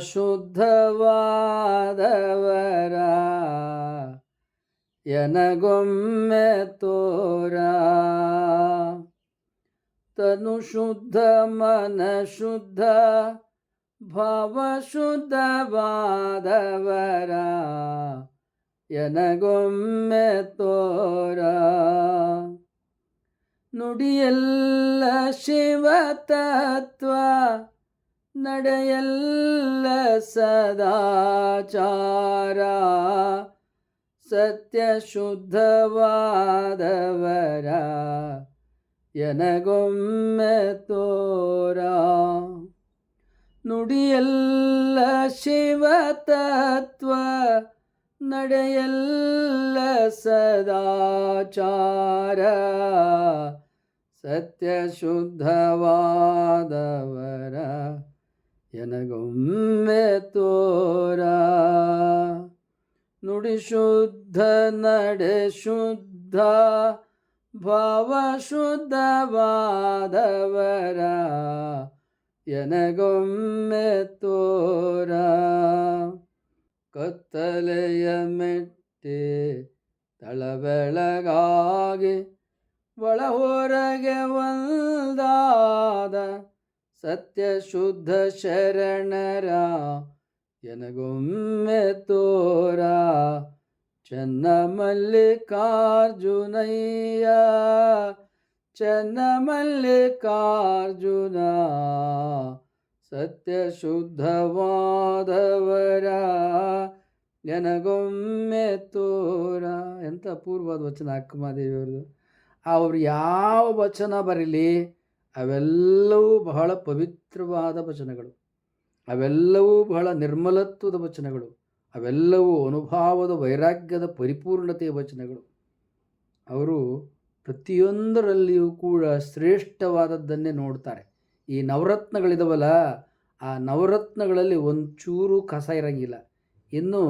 ಶುದ್ಧವಾದವರ ಎನಗೊಮ್ಮೆ ತೋರ. ತನು ಶುದ್ಧ ಮನ ಶುದ್ಧ ಭಾವ ಶುದ್ಧವಾದವರ ಎನಗೊಮ್ಮೆ ತೋರ. ಶಿವ ತತ್ವಾ ನಡೆಯಲ್ಲ ಸದಾಚಾರ. ಸತ್ಯ ಶುದ್ಧವಾದವರ ಎನಗೊಮ್ಮೆ ತೋರ. ನುಡಿಯಲ್ಲ ಶಿವತತ್ವ ನಡೆಯಲ್ಲ ಸದಾಚಾರ. ಸತ್ಯ ಶುದ್ಧವಾದವರ ಎನಗೊಮ್ಮೆ ತೋರ. ನುಡಿ ಶುದ್ಧ, ನಡೆ ಶುದ್ಧ, ಭಾವ ಶುದ್ಧವಾದವರ. ಎನಗೊಮ್ಮೆ ತೋರ. ಕತ್ತಲೆಯ ಮೆಟ್ಟಿ ತಳಬೆಳಗಾಗಿ ಒಳ ಹೊರಗೆ ಒಂದಾದ ಸತ್ಯ ಶುದ್ಧ ಶರಣರ, ಎನಗೊಮ್ಮೆ ತೋರ. ಚನ್ನ ಮಲ್ಲಿಕಾರ್ಜುನಯ್ಯ ಚನ್ನ ಮಲ್ಲಿಕಾರ್ಜುನ ಸತ್ಯ ಶುದ್ಧವಾದವರ ನನಗೊಮ್ಮೆ ತೋರ. ಎಂಥ ಪೂರ್ವದ ವಚನ ಅಕ್ಕಮಹಾದೇವಿಯವ್ರದ್ದು ಅವ್ರು ಯಾವ ವಚನ ಬರಲಿ? ಅವೆಲ್ಲವೂ ಬಹಳ ಪವಿತ್ರವಾದ ವಚನಗಳು. ಅವೆಲ್ಲವೂ ಬಹಳ ನಿರ್ಮಲತ್ವದ ವಚನಗಳು. ಅವೆಲ್ಲವೂ ಅನುಭಾವದ ವೈರಾಗ್ಯದ ಪರಿಪೂರ್ಣತೆಯ ವಚನಗಳು. ಅವರು ಪ್ರತಿಯೊಂದರಲ್ಲಿಯೂ ಕೂಡ ಶ್ರೇಷ್ಠವಾದದ್ದನ್ನೇ ನೋಡ್ತಾರೆ. ಈ ನವರತ್ನಗಳಿದವಲ್ಲ, ಆ ನವರತ್ನಗಳಲ್ಲಿ ಒಂಚೂರು ಕಸ ಇರಂಗಿಲ್ಲ. ಇನ್ನು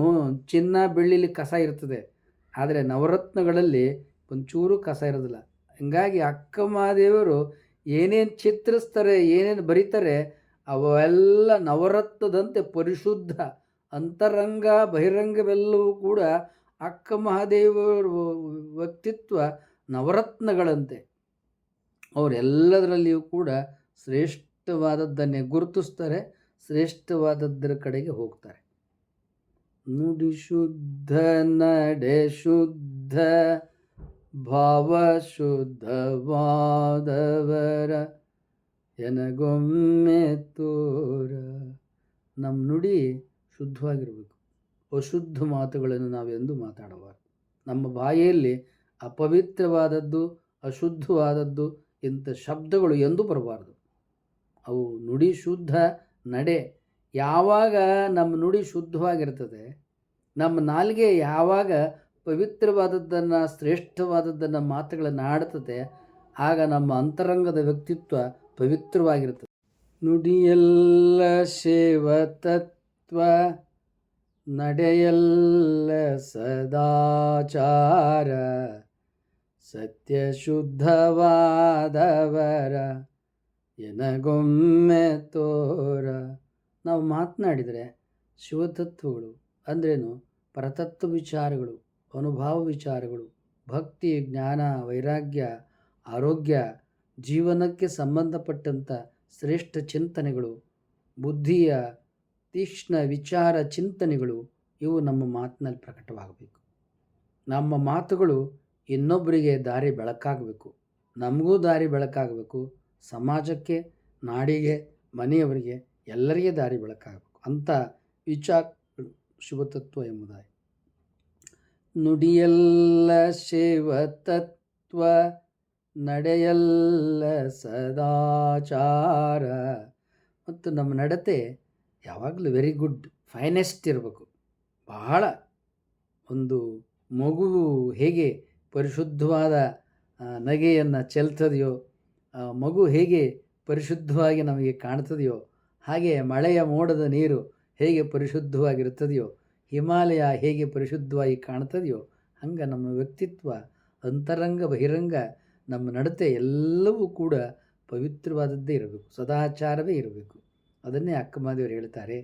ಚಿನ್ನ ಬೆಳ್ಳಿಲಿ ಕಸ ಇರ್ತದೆ. ಆದರೆ ನವರತ್ನಗಳಲ್ಲಿ ಒಂಚೂರು ಕಸ ಇರೋದಿಲ್ಲ. ಹಂಗಾಗಿ ಅಕ್ಕ ಮಹಾದೇವರು ಏನೇನು ಚಿತ್ರಿಸ್ತಾರೆ, ಏನೇನು ಬರೀತಾರೆ, ಅವೆಲ್ಲ ನವರತ್ನದಂತೆ ಪರಿಶುದ್ಧ ಅಂತರಂಗ, ಬಹಿರಂಗವೆಲ್ಲವೂ ಕೂಡ ಅಕ್ಕ ಮಹಾದೇವರ ವ್ಯಕ್ತಿತ್ವ ನವರತ್ನಗಳಂತೆ. ಅವರೆಲ್ಲದರಲ್ಲಿಯೂ ಕೂಡ ಶ್ರೇಷ್ಠವಾದದ್ದನ್ನೇ ಗುರುತಿಸ್ತಾರೆ ಶ್ರೇಷ್ಠವಾದದ್ದರ ಕಡೆಗೆ ಹೋಗ್ತಾರೆ. ನುಡಿ ಶುದ್ಧ, ನಡೆ ಶುದ್ಧ ಭಾವ ಶುದ್ಧವಾದವರ ಎನಗೊಮ್ಮೆ ತೋರ. ನಮ್ಮ ನುಡಿ ಶುದ್ಧವಾಗಿರಬೇಕು. ಅಶುದ್ಧ ಮಾತುಗಳನ್ನು ನಾವೆಂದು ಮಾತಾಡಬಾರ್ದು. ನಮ್ಮ ಬಾಯಿಯಲ್ಲಿ ಅಪವಿತ್ರವಾದದ್ದು, ಅಶುದ್ಧವಾದದ್ದು ಇಂಥ ಶಬ್ದಗಳು ಎಂದೂ ಬರಬಾರ್ದು. ಅವು ನುಡಿ ಶುದ್ಧ ನಡೆ. ಯಾವಾಗ ನಮ್ಮ ನುಡಿ ಶುದ್ಧವಾಗಿರ್ತದೆ ನಮ್ಮ ನಾಲಿಗೆ ಯಾವಾಗ ಪವಿತ್ರವಾದದ್ದನ್ನು, ಶ್ರೇಷ್ಠವಾದದ್ದನ್ನು ಮಾತುಗಳನ್ನು ಆಡ್ತದೆ ಆಗ ನಮ್ಮ ಅಂತರಂಗದ ವ್ಯಕ್ತಿತ್ವ ಪವಿತ್ರವಾಗಿರುತ್ತದೆ. ನುಡಿಯಲ್ಲ ಶಿವ ತತ್ವ, ನಡೆಯಲ್ಲ ಸದಾಚಾರ ಸತ್ಯ ಶುದ್ಧವಾದವರ ಎನಗೊಮ್ಮೆ ತೋರ. ನಾವು ಮಾತನಾಡಿದರೆ ಶಿವತತ್ವಗಳು ಅಂದ್ರೇನು? ಪರತತ್ವ ವಿಚಾರಗಳು. ಅನುಭವ ವಿಚಾರಗಳು, ಭಕ್ತಿ, ಜ್ಞಾನ, ವೈರಾಗ್ಯ, ಆರೋಗ್ಯ, ಜೀವನಕ್ಕೆ ಸಂಬಂಧಪಟ್ಟಂಥ ಶ್ರೇಷ್ಠ ಚಿಂತನೆಗಳು, ಬುದ್ಧಿಯ ತೀಕ್ಷ್ಣ ವಿಚಾರ ಚಿಂತನೆಗಳು, ಇವು ನಮ್ಮ ಮಾತಿನಲ್ಲಿ ಪ್ರಕಟವಾಗಬೇಕು. ನಮ್ಮ ಮಾತುಗಳು ಇನ್ನೊಬ್ಬರಿಗೆ ದಾರಿ ಬೆಳಕಾಗಬೇಕು. ನಮಗೂ ದಾರಿ ಬೆಳಕಾಗಬೇಕು. ಸಮಾಜಕ್ಕೆ, ನಾಡಿಗೆ, ಮನೆಯವರಿಗೆ ಎಲ್ಲರಿಗೆ ದಾರಿ ಬೆಳಕಾಗಬೇಕು. ಅಂಥ ವಿಚಾರಗಳು ಶುಭತತ್ವ ಎಂಬುದಾಗಿ. ನುಡಿಯಲ್ಲ ಶಿವತತ್ವ ನಡೆಯಲ್ಲ ಸದಾಚಾರ. ಮತ್ತು ನಮ್ಮ ನಡತೆ ಯಾವಾಗಲೂ ವೆರಿ ಗುಡ್ ಫೈನೆಸ್ಟ್ ಇರಬೇಕು. ಬಹಳ ಒಂದು ಮಗು ಹೇಗೆ ಪರಿಶುದ್ಧವಾದ ನಗೆಯನ್ನು ಚೆಲ್ತದೆಯೋ ಮಗು ಹೇಗೆ ಪರಿಶುದ್ಧವಾಗಿ ನಮಗೆ ಕಾಣ್ತದೆಯೋ, ಹಾಗೆ ಮಳೆಯ ಮೋಡದ ನೀರು ಹೇಗೆ ಪರಿಶುದ್ಧವಾಗಿರುತ್ತದೆಯೋ ಹಿಮಾಲಯ ಹೇಗೆ ಪರಿಶುದ್ಧವಾಗಿ ಕಾಣ್ತದೆಯೋ ಹಂಗೆ ನಮ್ಮ ವ್ಯಕ್ತಿತ್ವ, ಅಂತರಂಗ, ಬಹಿರಂಗ, ನಮ್ಮ ನಡತೆ ಎಲ್ಲವೂ ಕೂಡ ಪವಿತ್ರವಾದದ್ದೇ ಇರಬೇಕು, ಸದಾಚಾರವೇ ಇರಬೇಕು. ಅದನ್ನೇ ಅಕ್ಕಮಾದೇವರು ಹೇಳ್ತಾರೆ,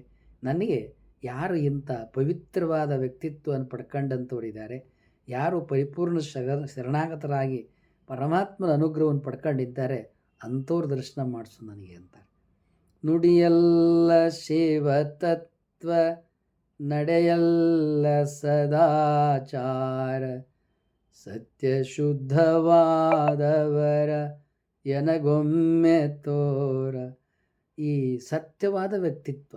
ನನಗೆ ಯಾರು ಇಂಥ ಪವಿತ್ರವಾದ ವ್ಯಕ್ತಿತ್ವವನ್ನು ಪಡ್ಕೊಂಡಂಥವ್ರು ಇದ್ದಾರೆ, ಯಾರು ಪರಿಪೂರ್ಣ ಶರ ಶರಣಾಗತರಾಗಿ ಪರಮಾತ್ಮನ ಅನುಗ್ರಹವನ್ನು ಪಡ್ಕೊಂಡಿದ್ದಾರೆ, ಅಂಥವ್ರ ದರ್ಶನ ಮಾಡಿಸು ನನಗೆ ಅಂತಾರೆ. ನುಡಿಯಲ್ಲ ಶಿವ ತತ್ವ ನಡೆಯಲ್ಲ ಸದಾಚಾರ. ಸತ್ಯ ಶುದ್ಧವಾದವರ ಎನಗೊಮ್ಮೆ ತೋರ. ಈ ಸತ್ಯವಾದ ವ್ಯಕ್ತಿತ್ವ.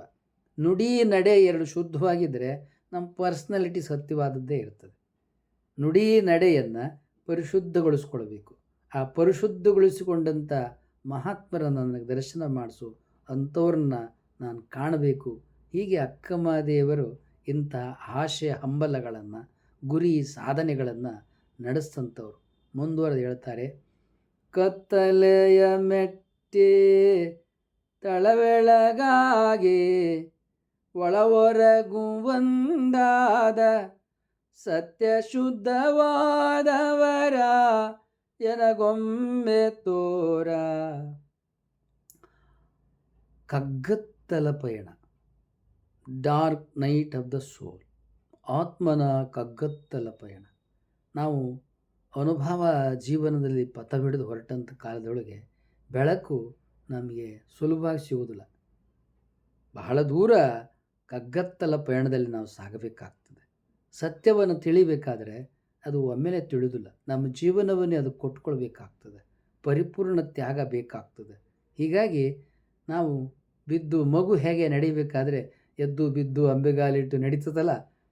ನುಡಿ ನಡೆ ಎರಡು ಶುದ್ಧವಾಗಿದ್ದರೆ ನಮ್ಮ ಪರ್ಸ್ನಾಲಿಟಿ ಸತ್ಯವಾದದ್ದೇ ಇರ್ತದೆ. ನುಡಿ ನಡೆಯನ್ನು ಪರಿಶುದ್ಧಗೊಳಿಸ್ಕೊಳ್ಬೇಕು. ಆ ಪರಿಶುದ್ಧಗೊಳಿಸಿಕೊಂಡಂಥ ಮಹಾತ್ಮರ ನನಗೆ ದರ್ಶನ ಮಾಡಿಸು. ಅಂಥವ್ರನ್ನ ನಾನು ಕಾಣಬೇಕು. ಹೀಗೆ ಅಕ್ಕಮಹಾದೇವರು ಇಂತಹ ಆಶೆ ಹಂಬಲಗಳನ್ನು, ಗುರಿ ಸಾಧನೆಗಳನ್ನು ನಡೆಸ್ತಂಥವ್ರು. ಮುಂದುವರೆದು ಹೇಳ್ತಾರೆ, ಕತ್ತಲೆಯ ಮೆಟ್ಟಿ, ತಳವೆಳಗಾಗಿ ಒಳವೊರಗುವಂದಾದ ಸತ್ಯ ಶುದ್ಧವಾದವರ ಎನಗೊಮ್ಮೆ ತೋರ. ಕಗ್ಗತ್ತಲ ಪಯಣ. Dark night of the soul. ಆತ್ಮನ ಕಗ್ಗತ್ತಲ ಪಯಣ. ನಾವು ಅನುಭವ ಜೀವನದಲ್ಲಿ ಪಥ ಹಿಡಿದು ಹೊರಟಂಥ ಕಾಲದೊಳಗೆ ಬೆಳಕು ನಮಗೆ ಸುಲಭವಾಗಿ ಸಿಗುವುದಿಲ್ಲ. ಬಹಳ ದೂರ ಕಗ್ಗತ್ತಲ ಪಯಣದಲ್ಲಿ ನಾವು ಸಾಗಬೇಕಾಗ್ತದೆ. ಸತ್ಯವನ್ನು ತಿಳಿಬೇಕಾದರೆ ಅದು ಒಮ್ಮೆಲೆ ತಿಳಿದಿಲ್ಲ. ನಮ್ಮ ಜೀವನವನ್ನೇ ಅದು ಕೊಟ್ಕೊಳ್ಬೇಕಾಗ್ತದೆ ಪರಿಪೂರ್ಣ ತ್ಯಾಗ ಬೇಕಾಗ್ತದೆ. ಹೀಗಾಗಿ ನಾವು ಬಿದ್ದು ಮಗು ಹೇಗೆ ನಡಿಬೇಕಾದ್ರೆ ಎದ್ದು ಬಿದ್ದು ಅಂಬೆಗಾಲಿಟ್ಟು ನಡೀತದಲ್ಲ?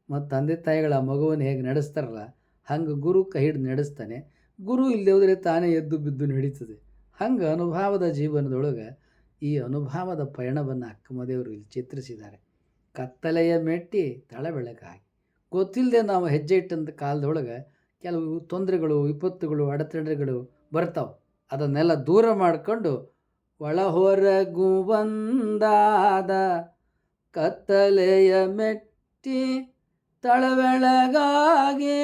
ಮತ್ತು ತಂದೆ ತಾಯಿಗಳ ಮಗುವನ್ನು ಹೇಗೆ ನಡೆಸ್ತಾರಲ್ಲ? ಹಂಗೆ ಗುರು ಕೈ ಹಿಡಿದು ನಡೆಸ್ತಾನೆ. ಗುರು ಇಲ್ಲದೆ ಹೋದರೆ ತಾನೇ ಎದ್ದು ಬಿದ್ದು ನಡೀತದೆ. ಹಂಗೆ ಅನುಭವದ ಜೀವನದೊಳಗೆ ಈ ಅನುಭವದ ಪಯಣವನ್ನು ಅಕ್ಕಮದೇವರು ಇಲ್ಲಿ ಚಿತ್ರಿಸಿದ್ದಾರೆ. ಕತ್ತಲೆಯ ಮೆಟ್ಟಿ ತಳ ಬೆಳಕಾಗಿ ಗೊತ್ತಿಲ್ಲದೆ ನಾವು ಹೆಜ್ಜೆ ಇಟ್ಟಂಥ ಕಾಲದೊಳಗೆ ಕೆಲವು ತೊಂದರೆಗಳು, ವಿಪತ್ತುಗಳು, ಅಡೆತಡೆಗಳು ಬರ್ತಾವೆ. ಅದನ್ನೆಲ್ಲ ದೂರ ಮಾಡಿಕೊಂಡು ಒಳಹೊರಗು ಬಂದಾದ ಕತ್ತಲೆಯ ಮೆಟ್ಟಿ ತಳವೆಳಗಾಗೆ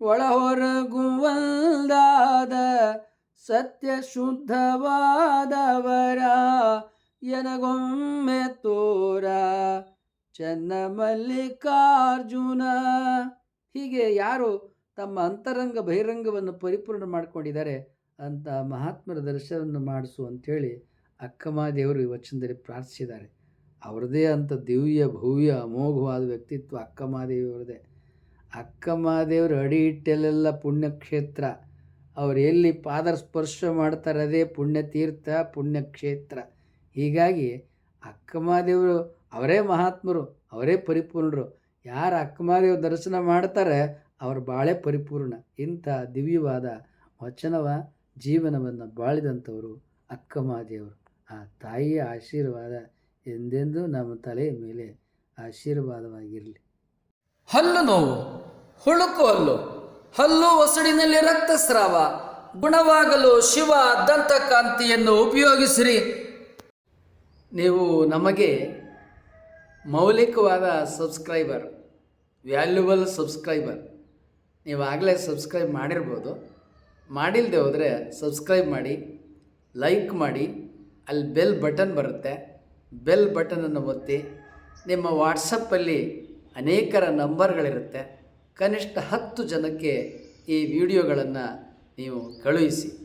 ಒಳ ಹೊರಗು ಒಂದಾದ ಸತ್ಯ ಶುದ್ಧವಾದವರ ಎನಗೊಮ್ಮೆ ತೋರ ಚೆನ್ನ ಮಲ್ಲಿಕಾರ್ಜುನ. ಹೀಗೆ ಯಾರು ತಮ್ಮ ಅಂತರಂಗ ಬಹಿರಂಗವನ್ನು ಪರಿಪೂರ್ಣ ಮಾಡಿಕೊಂಡಿದ್ದಾರೆ ಅಂತ ಮಹಾತ್ಮರ ದರ್ಶನವನ್ನು ಮಾಡಿಸು ಅಂಥೇಳಿ ಅಕ್ಕಮಾದೇವರು ಈ ವಚನದಲ್ಲಿ ಪ್ರಾರ್ಥಿಸಿದ್ದಾರೆ. ಅವ್ರದ್ದೇ ಅಂತ ದಿವ್ಯ ಭವ್ಯ ಅಮೋಘವಾದ ವ್ಯಕ್ತಿತ್ವ ಅಕ್ಕಮಹಾದೇವಿಯವರದೇ ಅಕ್ಕಮಹಾದೇವರು ಅಡಿ ಇಟ್ಟಲ್ಲೆಲ್ಲ ಪುಣ್ಯಕ್ಷೇತ್ರ. ಅವ್ರು ಎಲ್ಲಿ ಪಾದ ಸ್ಪರ್ಶ ಮಾಡ್ತಾರೆ ಅದೇ ಪುಣ್ಯತೀರ್ಥ, ಪುಣ್ಯಕ್ಷೇತ್ರ. ಹೀಗಾಗಿ ಅಕ್ಕಮಹಾದೇವರು ಅವರೇ ಮಹಾತ್ಮರು, ಅವರೇ ಪರಿಪೂರ್ಣರು. ಯಾರು ಅಕ್ಕಮಹಾದೇವ ದರ್ಶನ ಮಾಡ್ತಾರೆ ಅವ್ರ ಬಾಳೆ ಪರಿಪೂರ್ಣ. ಇಂಥ ದಿವ್ಯವಾದ ವಚನವ ಜೀವನವನ್ನು ಬಾಳಿದಂಥವರು ಅಕ್ಕಮಹಾದೇವರು ಆ ತಾಯಿಯ ಆಶೀರ್ವಾದ ಎಂದೆಂದೂ ನಮ್ಮ ತಲೆಯ ಮೇಲೆ ಆಶೀರ್ವಾದವಾಗಿರಲಿ. ಹಲ್ಲು ನೋವು, ಹುಳುಕು ಹಲ್ಲು ಹಲ್ಲು ಒಸಡಿನಲ್ಲಿ ರಕ್ತಸ್ರಾವ, ಗುಣವಾಗಲು ಶಿವ ದಂತಕಾಂತಿಯನ್ನು ಉಪಯೋಗಿಸಿರಿ. ನೀವು ನಮಗೆ ಮೌಲಿಕವಾದ ಸಬ್ಸ್ಕ್ರೈಬರ್, ವ್ಯಾಲ್ಯೂಬಲ್ ಸಬ್ಸ್ಕ್ರೈಬರ್ ನೀವು ಆಗಲೇ ಸಬ್ಸ್ಕ್ರೈಬ್ ಮಾಡಿರ್ಬೋದು. ಮಾಡಿಲ್ಲದೆ ಹೋದರೆ ಸಬ್ಸ್ಕ್ರೈಬ್ ಮಾಡಿ, ಲೈಕ್ ಮಾಡಿ, ಅಲ್ಲಿ ಬೆಲ್ ಬಟನ್ ಬರುತ್ತೆ. ಬೆಲ್ ಬಟನನ್ನು ಒತ್ತಿ ನಿಮ್ಮ ವಾಟ್ಸಪ್ಪಲ್ಲಿ ಅನೇಕರ ನಂಬರ್ಗಳಿರುತ್ತೆ. ಕನಿಷ್ಠ ಹತ್ತು ಜನಕ್ಕೆ ಈ ವಿಡಿಯೋಗಳನ್ನು ನೀವು ಕಳುಹಿಸಿ.